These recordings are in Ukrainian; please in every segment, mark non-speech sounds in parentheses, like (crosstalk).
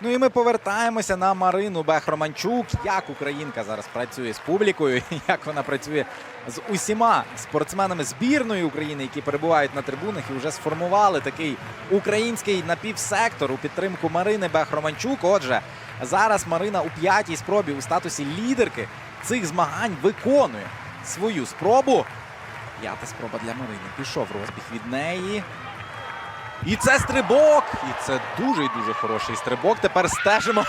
Ну і ми повертаємося на Марину Бех-Романчук. Як українка зараз працює з публікою, (laughs) як вона працює з усіма спортсменами збірної України, які перебувають на трибунах і вже сформували такий український напівсектор у підтримку Марини Бех-Романчук. Отже, зараз Марина у п'ятій спробі у статусі лідерки цих змагань виконує свою спробу. П'ята спроба для Марини. Пішов розбіг від неї. І це стрибок! І це дуже і дуже хороший стрибок. Тепер стежимо.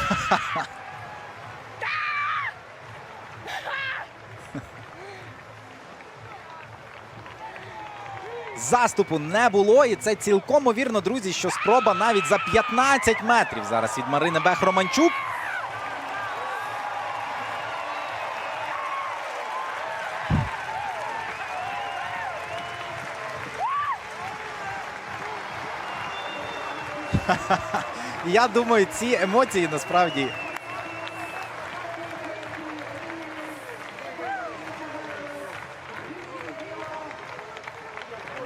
Заступу не було, і це цілком вірно, друзі, що спроба навіть за 15 метрів зараз від Марини Бех-Романчук. Я думаю, ці емоції насправді.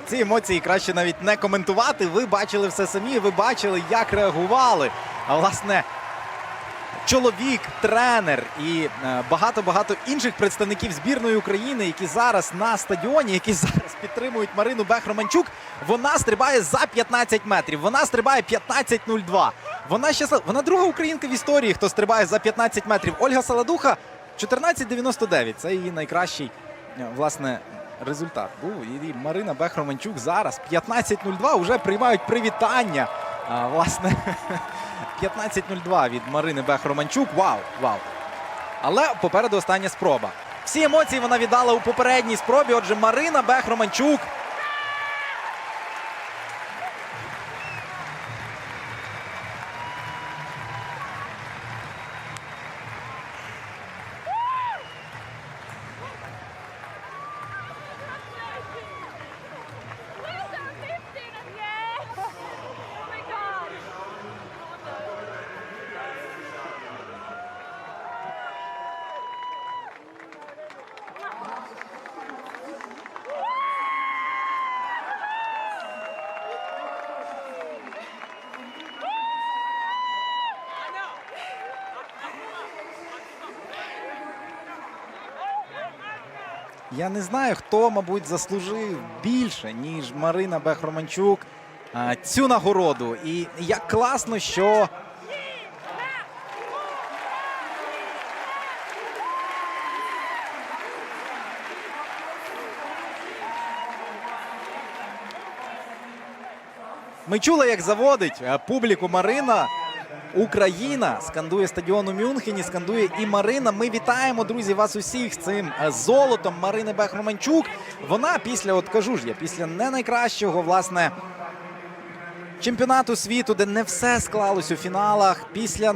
Ці емоції краще навіть не коментувати. Ви бачили все самі, ви бачили, як реагували. А власне, чоловік, тренер і е, багато-багато інших представників збірної України, які зараз на стадіоні, які (laughs) зараз підтримують Марину Бех-Романчук, вона стрибає за 15 метрів. Вона стрибає 15.02. Вона щаслива. Вона друга українка в історії, хто стрибає за 15 метрів. Ольга Саладуха 14.99. Це її найкращий е, власне результат. Був і Марина Бех-Романчук зараз 15.02 вже приймають привітання. А, власне, (laughs) 15.02 від Марини Бех-Романчук. Вау, вау. Але попереду остання спроба. Всі емоції вона віддала у попередній спробі. Отже, Марина Бех-Романчук. Я не знаю, хто, мабуть, заслужив більше, ніж Марина Бех-Романчук цю нагороду. І як класно, що Ми чули, як заводить публіку Марина. Україна скандує стадіон у Мюнхені, скандує і Марина. Ми вітаємо, друзі, вас усіх з цим е, золотом Марини Бех-Романчук. Вона після, от кажу ж я, після не найкращого, власне, чемпіонату світу, де не все склалось у фіналах, після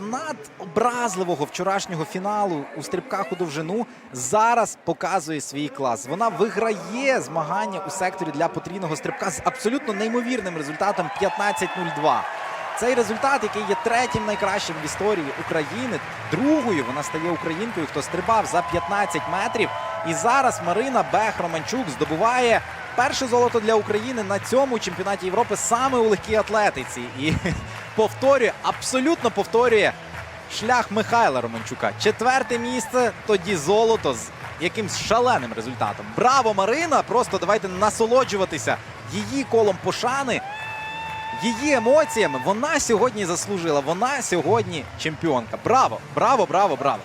надобразливого вчорашнього фіналу у стрибках у довжину зараз показує свій клас. Вона виграє змагання у секторі для потрійного стрибка з абсолютно неймовірним результатом 15.02. Цей результат, який є третім найкращим в історії України, другою вона стає українкою, хто стрибав за 15 метрів. І зараз Марина Бех-Романчук здобуває перше золото для України на цьому чемпіонаті Європи саме у легкій атлетиці. І (laughs) повторює, абсолютно повторює шлях Михайла Романчука. Четверте місце, тоді золото з якимсь шаленим результатом. Браво, Марина! Просто давайте насолоджуватися її колом пошани. Її емоціями вона сьогодні заслужила. Вона сьогодні чемпіонка. Браво, браво, браво, браво.